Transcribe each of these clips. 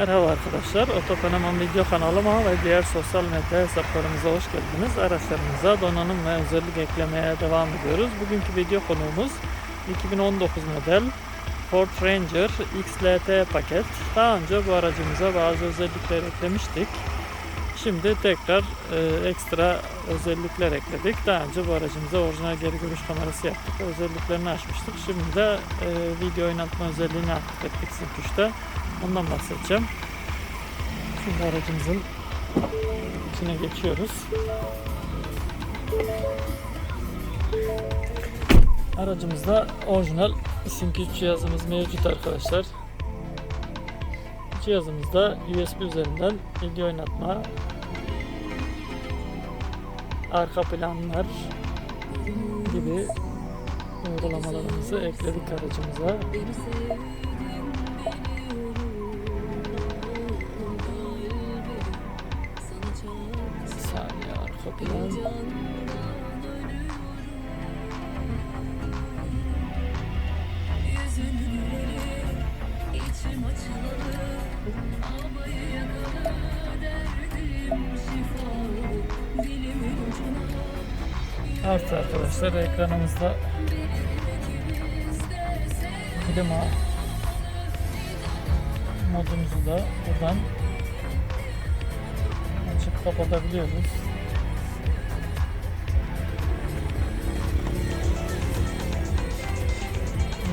arkadaşlar. Otofenomen video kanalıma ve diğer sosyal medya hesaplarımıza hoş geldiniz. Araçlarımıza donanım ve özellik eklemeye devam ediyoruz. Bugünkü video konuğumuz 2019 model Ford Ranger XLT paket. Daha önce bu aracımıza bazı özellikler eklemiştik. Şimdi tekrar e, ekstra özellikler ekledik. Daha önce bu aracımıza orijinal geri görüş kamerası yaptık. Özelliklerini açmıştık. Şimdi de e, video oynatma özelliğini aktif ettik Sync Ondan bahsedeceğim. Şimdi aracımızın içine geçiyoruz. Aracımızda orijinal Sync 3 cihazımız mevcut arkadaşlar. Cihazımızda USB üzerinden video oynatma, arka planlar gibi uygulamalarımızı ekledik aracımıza. Plan. Artı arkadaşlar ekranımızda klima modumuzu da buradan açıp kapatabiliyoruz.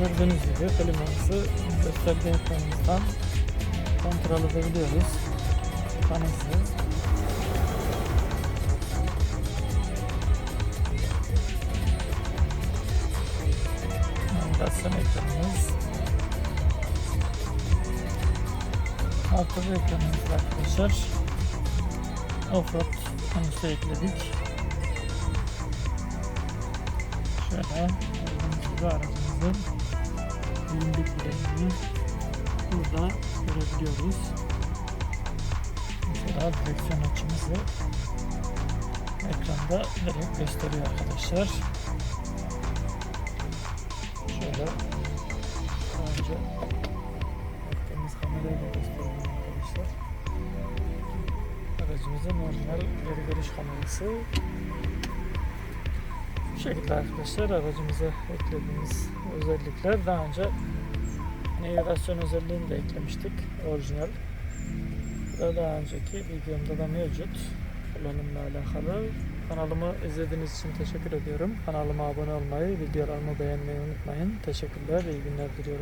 Gördüğünüz gibi klimamızı gösterdiği ekranımızdan kontrol edebiliyoruz. Kanısı. navigasyon ekranımız. Da ekranımız arkadaşlar. Offroad konusu ekledik. Şöyle gördüğünüz gibi aracımızın bilindik bileğini burada görebiliyoruz. Mesela direksiyon açımızı ekranda direkt gösteriyor arkadaşlar. Şöyle daha önce baktığımız kamerayla göstereyim arkadaşlar. Aracımızın orijinal geri görüş kamerası. Bu şekilde arkadaşlar aracımıza eklediğimiz özellikler daha önce navigasyon özelliğini de eklemiştik orijinal. Bu da daha önceki videomda da mevcut kullanımla alakalı. Kanalımı izlediğiniz için teşekkür ediyorum. Kanalıma abone olmayı, videolarımı beğenmeyi unutmayın. Teşekkürler, iyi günler diliyorum.